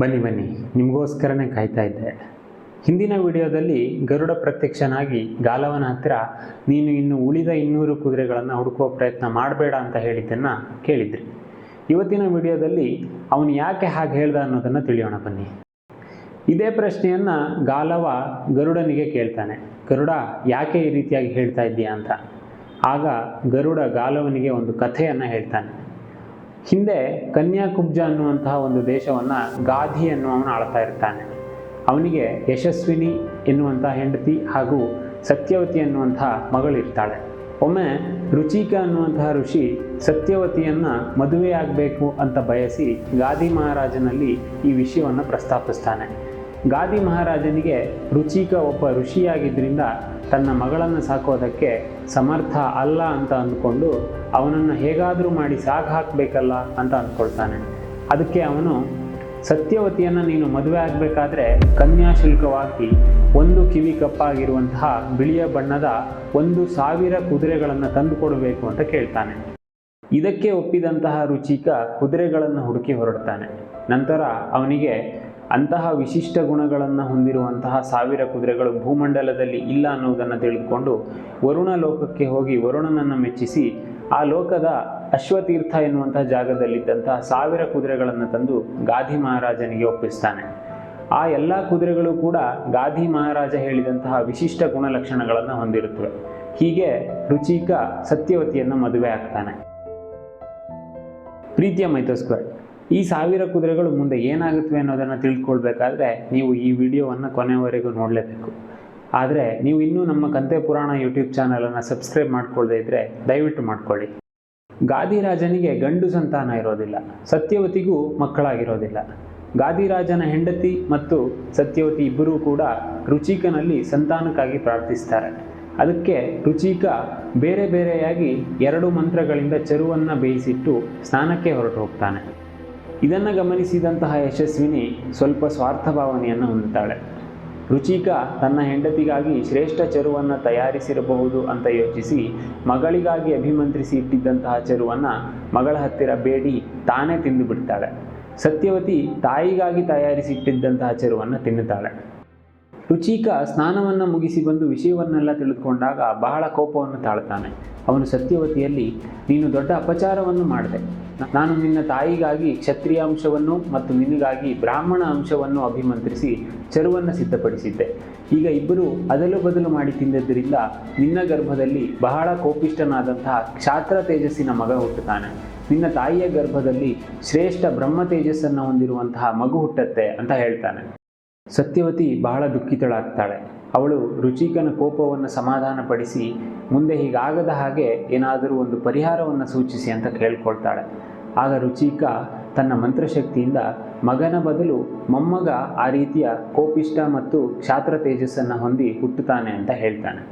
ಬನ್ನಿ ಬನ್ನಿ. ನಿಮಗೋಸ್ಕರನೇ ಕಾಯ್ತಾ ಇದ್ದೆ. ಹಿಂದಿನ ವಿಡಿಯೋದಲ್ಲಿ ಗರುಡ ಪ್ರತ್ಯಕ್ಷನಾಗಿ ಗಾಲವನ ಹತ್ತಿರ ನೀನು ಇನ್ನು ಉಳಿದ ಇನ್ನೂರು ಕುದುರೆಗಳನ್ನು ಹುಡುಕುವ ಪ್ರಯತ್ನ ಮಾಡಬೇಡ ಅಂತ ಹೇಳಿದ್ದನ್ನು ಕೇಳಿದ್ರಿ. ಇವತ್ತಿನ ವಿಡಿಯೋದಲ್ಲಿ ಅವನು ಯಾಕೆ ಹಾಗೆ ಹೇಳ್ದ ಅನ್ನೋದನ್ನು ತಿಳಿಯೋಣ ಬನ್ನಿ. ಇದೇ ಪ್ರಶ್ನೆಯನ್ನು ಗಾಲವ ಗರುಡನಿಗೆ ಕೇಳ್ತಾನೆ. ಗರುಡ, ಯಾಕೆ ಈ ರೀತಿಯಾಗಿ ಹೇಳ್ತಾ ಇದ್ದೀಯಾ ಅಂತ? ಆಗ ಗರುಡ ಗಾಲವನಿಗೆ ಒಂದು ಕಥೆಯನ್ನು ಹೇಳ್ತಾನೆ. ಹಿಂದೆ ಕನ್ಯಾಕುಬ್ಜ ಅನ್ನುವಂತಹ ಒಂದು ದೇಶವನ್ನು ಗಾಧಿ ಅವನು ಆಳ್ತಾ ಇರ್ತಾನೆ. ಅವನಿಗೆ ಯಶಸ್ವಿನಿ ಎನ್ನುವಂಥ ಹೆಂಡತಿ ಹಾಗೂ ಸತ್ಯವತಿ ಅನ್ನುವಂಥ ಮಗಳಿರ್ತಾಳೆ ಒಮ್ಮೆ ರುಚಿಕ ಅನ್ನುವಂತಹ ಋಷಿ ಸತ್ಯವತಿಯನ್ನು ಮದುವೆಯಾಗಬೇಕು ಅಂತ ಬಯಸಿ ಗಾದಿ ಮಹಾರಾಜನಲ್ಲಿ ಈ ವಿಷಯವನ್ನು ಪ್ರಸ್ತಾಪಿಸ್ತಾನೆ. ಗಾದಿ ಮಹಾರಾಜನಿಗೆ ರುಚಿಕ ಒಬ್ಬ ಋಷಿಯಾಗಿದ್ದರಿಂದ ತನ್ನ ಮಗಳನ್ನು ಸಾಕೋದಕ್ಕೆ ಸಮರ್ಥ ಅಲ್ಲ ಅಂತ ಅಂದ್ಕೊಂಡು ಅವನನ್ನು ಹೇಗಾದರೂ ಮಾಡಿ ಸಾಗ ಹಾಕಬೇಕಲ್ಲ ಅಂತ ಅಂದ್ಕೊಳ್ತಾನೆ. ಅದಕ್ಕೆ ಅವನು, ಸತ್ಯವತಿಯನ್ನು ನೀನು ಮದುವೆ ಆಗಬೇಕಾದ್ರೆ ಕನ್ಯಾಶುಲ್ಕವಾಗಿ ಒಂದು ಕಿವಿ ಕಪ್ಪಾಗಿರುವಂತಹ ಬಿಳಿಯ ಬಣ್ಣದ ಒಂದು ಸಾವಿರ ಕುದುರೆಗಳನ್ನು ತಂದು ಕೊಡಬೇಕು ಅಂತ ಕೇಳ್ತಾನೆ. ಇದಕ್ಕೆ ಒಪ್ಪಿದಂತಹ ರುಚಿಕ ಕುದುರೆಗಳನ್ನು ಹುಡುಕಿ ಹೊರಡ್ತಾನೆ. ನಂತರ ಅವನಿಗೆ ಅಂತಹ ವಿಶಿಷ್ಟ ಗುಣಗಳನ್ನು ಹೊಂದಿರುವಂತಹ ಸಾವಿರ ಕುದುರೆಗಳು ಭೂಮಂಡಲದಲ್ಲಿ ಇಲ್ಲ ಅನ್ನುವುದನ್ನು ತಿಳಿದುಕೊಂಡು ವರುಣ ಲೋಕಕ್ಕೆ ಹೋಗಿ ವರುಣನನ್ನು ಮೆಚ್ಚಿಸಿ ಆ ಲೋಕದ ಅಶ್ವತೀರ್ಥ ಎನ್ನುವಂತಹ ಜಾಗದಲ್ಲಿದ್ದಂತಹ ಸಾವಿರ ಕುದುರೆಗಳನ್ನು ತಂದು ಗಾಧಿ ಮಹಾರಾಜನಿಗೆ ಒಪ್ಪಿಸ್ತಾನೆ. ಆ ಎಲ್ಲ ಕುದುರೆಗಳು ಕೂಡ ಗಾಧಿ ಮಹಾರಾಜ ಹೇಳಿದಂತಹ ವಿಶಿಷ್ಟ ಗುಣಲಕ್ಷಣಗಳನ್ನು ಹೊಂದಿರುತ್ತವೆ. ಹೀಗೆ ರುಚಿಕ ಸತ್ಯವತಿಯನ್ನು ಮದುವೆ ಆಗ್ತಾನೆ. ಪ್ರೀತಿಯ ಮೈಥೋಸ್ಕ್ವೇರ್ ಈ ಸಾವಿರ ಕುದುರೆಗಳು ಮುಂದೆ ಏನಾಗುತ್ತವೆ ಅನ್ನೋದನ್ನು ತಿಳ್ಕೊಳ್ಬೇಕಾದ್ರೆ ನೀವು ಈ ವಿಡಿಯೋವನ್ನು ಕೊನೆವರೆಗೂ ನೋಡಲೇಬೇಕು. ಆದರೆ ನೀವು ಇನ್ನೂ ನಮ್ಮ ಕಂತೆ ಪುರಾಣ ಯೂಟ್ಯೂಬ್ ಚಾನಲನ್ನು ಸಬ್ಸ್ಕ್ರೈಬ್ ಮಾಡ್ಕೊಳ್ಳದೇ ಇದ್ದರೆ ದಯವಿಟ್ಟು ಮಾಡ್ಕೊಳ್ಳಿ. ಗಾದಿರಾಜನಿಗೆ ಗಂಡು ಸಂತಾನ ಇರೋದಿಲ್ಲ, ಸತ್ಯವತಿಗೂ ಮಕ್ಕಳಾಗಿರೋದಿಲ್ಲ. ಗಾದಿರಾಜನ ಹೆಂಡತಿ ಮತ್ತು ಸತ್ಯವತಿ ಇಬ್ಬರೂ ಕೂಡ ರುಚಿಕನಲ್ಲಿ ಸಂತಾನಕ್ಕಾಗಿ ಪ್ರಾರ್ಥಿಸ್ತಾರೆ. ಅದಕ್ಕೆ ರುಚಿಕ ಬೇರೆ ಬೇರೆಯಾಗಿ ಎರಡು ಮಂತ್ರಗಳಿಂದ ಚರುವನ್ನು ಬೇಯಿಸಿಟ್ಟು ಸ್ನಾನಕ್ಕೆ ಹೊರಟು ಹೋಗ್ತಾನೆ. ಇದನ್ನು ಗಮನಿಸಿದಂತಹ ಯಶಸ್ವಿನಿ ಸ್ವಲ್ಪ ಸ್ವಾರ್ಥ ಭಾವನೆಯನ್ನು ಹೊಂದುತ್ತಾಳೆ. ರುಚಿಕ ತನ್ನ ಹೆಂಡತಿಗಾಗಿ ಶ್ರೇಷ್ಠ ಚರುವನ್ನು ತಯಾರಿಸಿರಬಹುದು ಅಂತ ಯೋಚಿಸಿ ಮಗಳಿಗಾಗಿ ಅಭಿಮಂತ್ರಿಸಿ ಇಟ್ಟಿದ್ದಂತಹ ಚರುವನ್ನು ಮಗಳ ಹತ್ತಿರ ಬೇಡಿ, ತಾನೇ ತಿಂದು ಬಿಡ್ತಾಳೆ. ಸತ್ಯವತಿ ತಾಯಿಗಾಗಿ ತಯಾರಿಸಿಟ್ಟಿದ್ದಂತಹ ಚರುವನ್ನು ತಿನ್ನುತ್ತಾಳೆ. ರುಚಿಕ ಸ್ನಾನವನ್ನು ಮುಗಿಸಿ ಬಂದು ವಿಷಯವನ್ನೆಲ್ಲ ತಿಳಿದುಕೊಂಡಾಗ ಬಹಳ ಕೋಪವನ್ನು ತಾಳ್ತಾನೆ. ಅವನು ಸತ್ಯವತಿಯಲ್ಲಿ, ನೀನು ದೊಡ್ಡ ಅಪಚಾರವನ್ನು ಮಾಡಿದೆ. ನಾನು ನಿನ್ನ ತಾಯಿಗಾಗಿ ಕ್ಷತ್ರಿಯ ಅಂಶವನ್ನು ಮತ್ತು ನಿನಗಾಗಿ ಬ್ರಾಹ್ಮಣ ಅಂಶವನ್ನು ಅಭಿಮಂತ್ರಿಸಿ ಚರುವನ್ನು ಸಿದ್ಧಪಡಿಸಿದ್ದೆ. ಈಗ ಇಬ್ಬರು ಅದಲು ಬದಲು ಮಾಡಿ ತಿಂದದ್ದರಿಂದ ನಿನ್ನ ಗರ್ಭದಲ್ಲಿ ಬಹಳ ಕೋಪಿಷ್ಟನಾದಂತಹ ಕ್ಷಾತ್ರ ತೇಜಸ್ಸಿನ ಮಗ ಹುಟ್ಟುತ್ತಾನೆ. ನಿನ್ನ ತಾಯಿಯ ಗರ್ಭದಲ್ಲಿ ಶ್ರೇಷ್ಠ ಬ್ರಹ್ಮ ತೇಜಸ್ಸನ್ನು ಹೊಂದಿರುವಂತಹ ಮಗು ಹುಟ್ಟತ್ತೆ ಅಂತ ಹೇಳ್ತಾನೆ. ಸತ್ಯವತಿ ಬಹಳ ದುಃಖಿತಳಾಗ್ತಾಳೆ. ಅವಳು ರುಚಿಕನ ಕೋಪವನ್ನು ಸಮಾಧಾನಪಡಿಸಿ ಮುಂದೆ ಹೀಗಾಗದ ಹಾಗೆ ಏನಾದರೂ ಒಂದು ಪರಿಹಾರವನ್ನು ಸೂಚಿಸಿ ಅಂತ ಕೇಳ್ಕೊಳ್ತಾಳೆ. ಆಗ ರುಚಿಕ ತನ್ನ ಮಂತ್ರಶಕ್ತಿಯಿಂದ ಮಗನ ಬದಲು ಮೊಮ್ಮಗ ಆ ರೀತಿಯ ಕೋಪಿಷ್ಟ ಮತ್ತು ಕ್ಷಾತ್ರ ತೇಜಸ್ಸನ್ನು ಹೊಂದಿ ಹುಟ್ಟುತ್ತಾನೆ ಅಂತ ಹೇಳ್ತಾನೆ.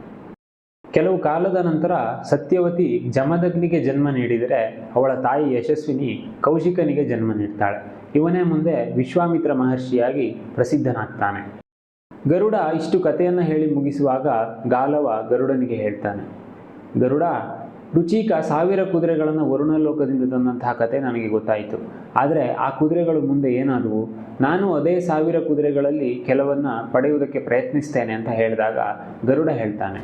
ಕೆಲವು ಕಾಲದ ನಂತರ ಸತ್ಯವತಿ ಜಮದಗ್ನಿಗೆ ಜನ್ಮ ನೀಡಿದರೆ ಅವಳ ತಾಯಿ ಯಶಸ್ವಿನಿ ಕೌಶಿಕನಿಗೆ ಜನ್ಮ ನೀಡ್ತಾಳೆ. ಇವನೇ ಮುಂದೆ ವಿಶ್ವಾಮಿತ್ರ ಮಹರ್ಷಿಯಾಗಿ ಪ್ರಸಿದ್ಧನಾಗ್ತಾನೆ. ಗರುಡ ಇಷ್ಟು ಕಥೆಯನ್ನು ಹೇಳಿ ಮುಗಿಸುವಾಗ ಗಾಲವ ಗರುಡನಿಗೆ ಹೇಳ್ತಾನೆ, ಗರುಡ, ರುಚಿಕ ಸಾವಿರ ಕುದುರೆಗಳನ್ನು ವರುಣಲೋಕದಿಂದ ತಂದಂತಹ ಕತೆ ನನಗೆ ಗೊತ್ತಾಯಿತು. ಆದರೆ ಆ ಕುದುರೆಗಳು ಮುಂದೆ ಏನಾದವು? ನಾನು ಅದೇ ಸಾವಿರ ಕುದುರೆಗಳಲ್ಲಿ ಕೆಲವನ್ನ ಪಡೆಯುವುದಕ್ಕೆ ಪ್ರಯತ್ನಿಸ್ತೇನೆ ಅಂತ ಹೇಳಿದಾಗ ಗರುಡ ಹೇಳ್ತಾನೆ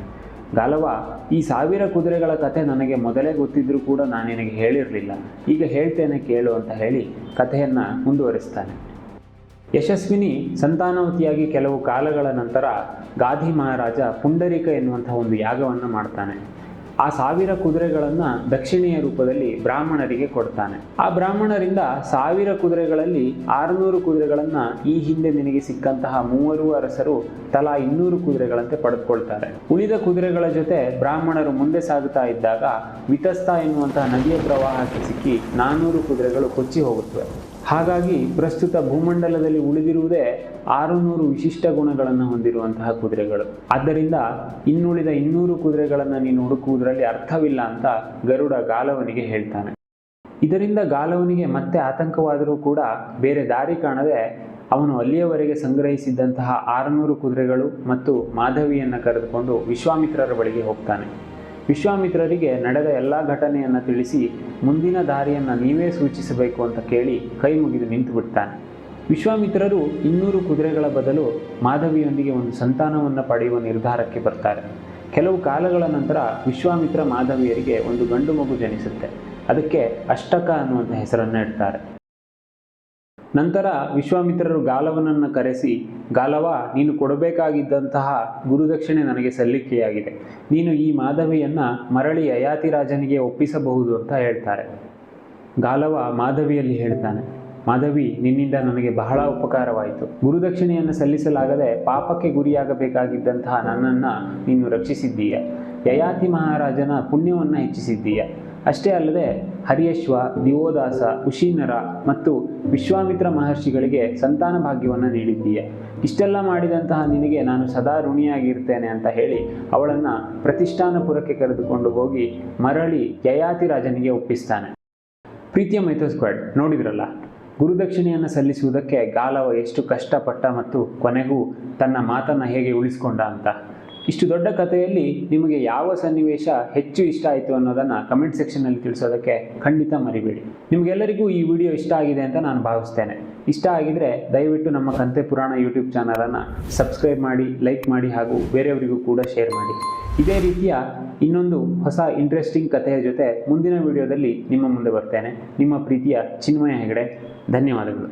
ಗಾಲವ ಈ ಸಾವಿರ ಕುದುರೆಗಳ ಕಥೆ ನನಗೆ ಮೊದಲೇ ಗೊತ್ತಿದ್ರೂ ಕೂಡ ನಾನು ನಿನಗೆ ಹೇಳಿರಲಿಲ್ಲ. ಈಗ ಹೇಳ್ತೇನೆ ಕೇಳು ಅಂತ ಹೇಳಿ ಕಥೆಯನ್ನು ಮುಂದುವರಿಸ್ತಾನೆ. ಯಶಸ್ವಿನಿ ಸಂತಾನವತಿಯಾಗಿ ಕೆಲವು ಕಾಲಗಳ ನಂತರ ಗಾಧಿ ಮಹಾರಾಜ ಪುಂಡರಿಕ ಎನ್ನುವಂತಹ ಒಂದು ಯಾಗವನ್ನು ಮಾಡ್ತಾನೆ. ಆ ಸಾವಿರ ಕುದುರೆಗಳನ್ನು ದಕ್ಷಿಣೆಯ ರೂಪದಲ್ಲಿ ಬ್ರಾಹ್ಮಣರಿಗೆ ಕೊಡ್ತಾನೆ. ಆ ಬ್ರಾಹ್ಮಣರಿಂದ ಸಾವಿರ ಕುದುರೆಗಳಲ್ಲಿ ಆರುನೂರು ಕುದುರೆಗಳನ್ನು ಈ ಹಿಂದೆ ನಿನಗೆ ಸಿಕ್ಕಂತಹ ಮೂವರು ಅರಸರು ತಲಾ ಇನ್ನೂರು ಕುದುರೆಗಳಂತೆ ಪಡೆದುಕೊಳ್ತಾರೆ. ಉಳಿದ ಕುದುರೆಗಳ ಜೊತೆ ಬ್ರಾಹ್ಮಣರು ಮುಂದೆ ಸಾಗುತ್ತಾ ಇದ್ದಾಗ ವಿತಸ್ತ ಎನ್ನುವಂತಹ ನದಿಯ ಪ್ರವಾಹಕ್ಕೆ ಸಿಕ್ಕಿ ನಾನ್ನೂರು ಕುದುರೆಗಳು ಕೊಚ್ಚಿ ಹೋಗುತ್ತವೆ. ಹಾಗಾಗಿ ಪ್ರಸ್ತುತ ಭೂಮಂಡಲದಲ್ಲಿ ಉಳಿದಿರುವುದೇ ಆರುನೂರು ವಿಶಿಷ್ಟ ಗುಣಗಳನ್ನು ಹೊಂದಿರುವಂತಹ ಕುದುರೆಗಳು. ಆದ್ದರಿಂದ ಇನ್ನುಳಿದ ಇನ್ನೂರು ಕುದುರೆಗಳನ್ನು ನೀನು ಹುಡುಕುವುದರಲ್ಲಿ ಅರ್ಥವಿಲ್ಲ ಅಂತ ಗರುಡ ಗಾಲವನಿಗೆ ಹೇಳ್ತಾನೆ. ಇದರಿಂದ ಗಾಲವನಿಗೆ ಮತ್ತೆ ಆತಂಕವಾದರೂ ಕೂಡ ಬೇರೆ ದಾರಿ ಕಾಣದೆ ಅವನು ಅಲ್ಲಿಯವರೆಗೆ ಸಂಗ್ರಹಿಸಿದ್ದಂತಹ ಆರುನೂರು ಕುದುರೆಗಳು ಮತ್ತು ಮಾಧವಿಯನ್ನು ಕರೆದುಕೊಂಡು ವಿಶ್ವಾಮಿತ್ರರ ಬಳಿಗೆ ಹೋಗ್ತಾನೆ. ವಿಶ್ವಾಮಿತ್ರರಿಗೆ ನಡೆದ ಎಲ್ಲ ಘಟನೆಯನ್ನು ತಿಳಿಸಿ ಮುಂದಿನ ದಾರಿಯನ್ನು ನೀವೇ ಸೂಚಿಸಬೇಕು ಅಂತ ಕೇಳಿ ಕೈ ಮುಗಿದು ನಿಂತು ಬಿಡ್ತಾನೆ. ವಿಶ್ವಾಮಿತ್ರರು ಇನ್ನೂರು ಕುದುರೆಗಳ ಬದಲು ಮಾಧವಿಯೊಂದಿಗೆ ಒಂದು ಸಂತಾನವನ್ನು ಪಡೆಯುವ ನಿರ್ಧಾರಕ್ಕೆ ಬರ್ತಾರೆ. ಕೆಲವು ಕಾಲಗಳ ನಂತರ ವಿಶ್ವಾಮಿತ್ರ ಮಾಧವಿಯರಿಗೆ ಒಂದು ಗಂಡು ಮಗು ಜನಿಸುತ್ತೆ. ಅದಕ್ಕೆ ಅಷ್ಟಕ ಅನ್ನುವಂಥ ಹೆಸರನ್ನು ಇಡ್ತಾರೆ. ನಂತರ ವಿಶ್ವಾಮಿತ್ರರು ಗಾಲವನನ್ನು ಕರೆಸಿ, ಗಾಲವ, ನೀನು ಕೊಡಬೇಕಾಗಿದ್ದಂತಹ ಗುರುದಕ್ಷಿಣೆ ನನಗೆ ಸಲ್ಲಿಕೆಯಾಗಿದೆ. ನೀನು ಈ ಮಾಧವಿಯನ್ನು ಮರಳಿ ಯಯಾತಿ ರಾಜನಿಗೆ ಒಪ್ಪಿಸಬಹುದು ಅಂತ ಹೇಳ್ತಾರೆ. ಗಾಲವ ಮಾಧವಿಯಲ್ಲಿ ಹೇಳ್ತಾನೆ, ಮಾಧವಿ, ನಿನ್ನಿಂದ ನನಗೆ ಬಹಳ ಉಪಕಾರವಾಯಿತು. ಗುರುದಕ್ಷಿಣೆಯನ್ನು ಸಲ್ಲಿಸಲಾಗದೆ ಪಾಪಕ್ಕೆ ಗುರಿಯಾಗಬೇಕಾಗಿದ್ದಂತಹ ನನ್ನನ್ನು ನೀನು ರಕ್ಷಿಸಿದ್ದೀಯ. ಯಯಾತಿ ಮಹಾರಾಜನ ಪುಣ್ಯವನ್ನು ಹೆಚ್ಚಿಸಿದ್ದೀಯ. ಅಷ್ಟೇ ಅಲ್ಲದೆ ಹರಿಯಶ್ವ, ದಿವೋದಾಸ ಕುಶೀನರ ಮತ್ತು ವಿಶ್ವಾಮಿತ್ರ ಮಹರ್ಷಿಗಳಿಗೆ ಸಂತಾನ ಭಾಗ್ಯವನ್ನು ನೀಡಿದ್ದೀಯ. ಇಷ್ಟೆಲ್ಲ ಮಾಡಿದಂತಹ ನಿನಗೆ ನಾನು ಸದಾ ಋಣಿಯಾಗಿರ್ತೇನೆ ಅಂತ ಹೇಳಿ ಅವಳನ್ನು ಪ್ರತಿಷ್ಠಾನಪುರಕ್ಕೆ ಕರೆದುಕೊಂಡು ಹೋಗಿ ಮರಳಿ ಯಯಾತಿ ರಾಜನಿಗೆ ಒಪ್ಪಿಸ್ತಾನೆ. ಪ್ರೀತಿಯ ಮೈಥೋ ಸ್ಕ್ವಾಡ್ ನೋಡಿದ್ರಲ್ಲ? ಗುರುದಕ್ಷಿಣೆಯನ್ನು ಸಲ್ಲಿಸುವುದಕ್ಕೆ ಗಾಲವ ಎಷ್ಟು ಕಷ್ಟಪಟ್ಟ ಮತ್ತು ಕೊನೆಗೂ ತನ್ನ ಮಾತನ್ನು ಹೇಗೆ ಉಳಿಸ್ಕೊಂಡ ಅಂತ? ಇಷ್ಟು ದೊಡ್ಡ ಕಥೆಯಲ್ಲಿ ನಿಮಗೆ ಯಾವ ಸನ್ನಿವೇಶ ಹೆಚ್ಚು ಇಷ್ಟ ಆಯಿತು ಅನ್ನೋದನ್ನು ಕಮೆಂಟ್ ಸೆಕ್ಷನಲ್ಲಿ ತಿಳಿಸೋದಕ್ಕೆ ಖಂಡಿತ ಮರಿಬೇಡಿ. ನಿಮಗೆಲ್ಲರಿಗೂ ಈ ವಿಡಿಯೋ ಇಷ್ಟ ಆಗಿದೆ ಅಂತ ನಾನು ಭಾವಿಸ್ತೇನೆ. ಇಷ್ಟ ಆಗಿದ್ರೆ ದಯವಿಟ್ಟು ನಮ್ಮ ಕಂತೆ ಪುರಾಣ ಯೂಟ್ಯೂಬ್ ಚಾನಲನ್ನು ಸಬ್ಸ್ಕ್ರೈಬ್ ಮಾಡಿ ಲೈಕ್ ಮಾಡಿ ಹಾಗೂ ಬೇರೆಯವರಿಗೂ ಕೂಡ ಶೇರ್ ಮಾಡಿ. ಇದೇ ರೀತಿಯ ಇನ್ನೊಂದು ಹೊಸ ಇಂಟ್ರೆಸ್ಟಿಂಗ್ ಕಥೆಯ ಜೊತೆ ಮುಂದಿನ ವಿಡಿಯೋದಲ್ಲಿ ನಿಮ್ಮ ಮುಂದೆ ಬರ್ತೇನೆ. ನಿಮ್ಮ ಪ್ರೀತಿಯ ಚಿನ್ಮಯ ಹೆಗಡೆ, ಧನ್ಯವಾದಗಳು.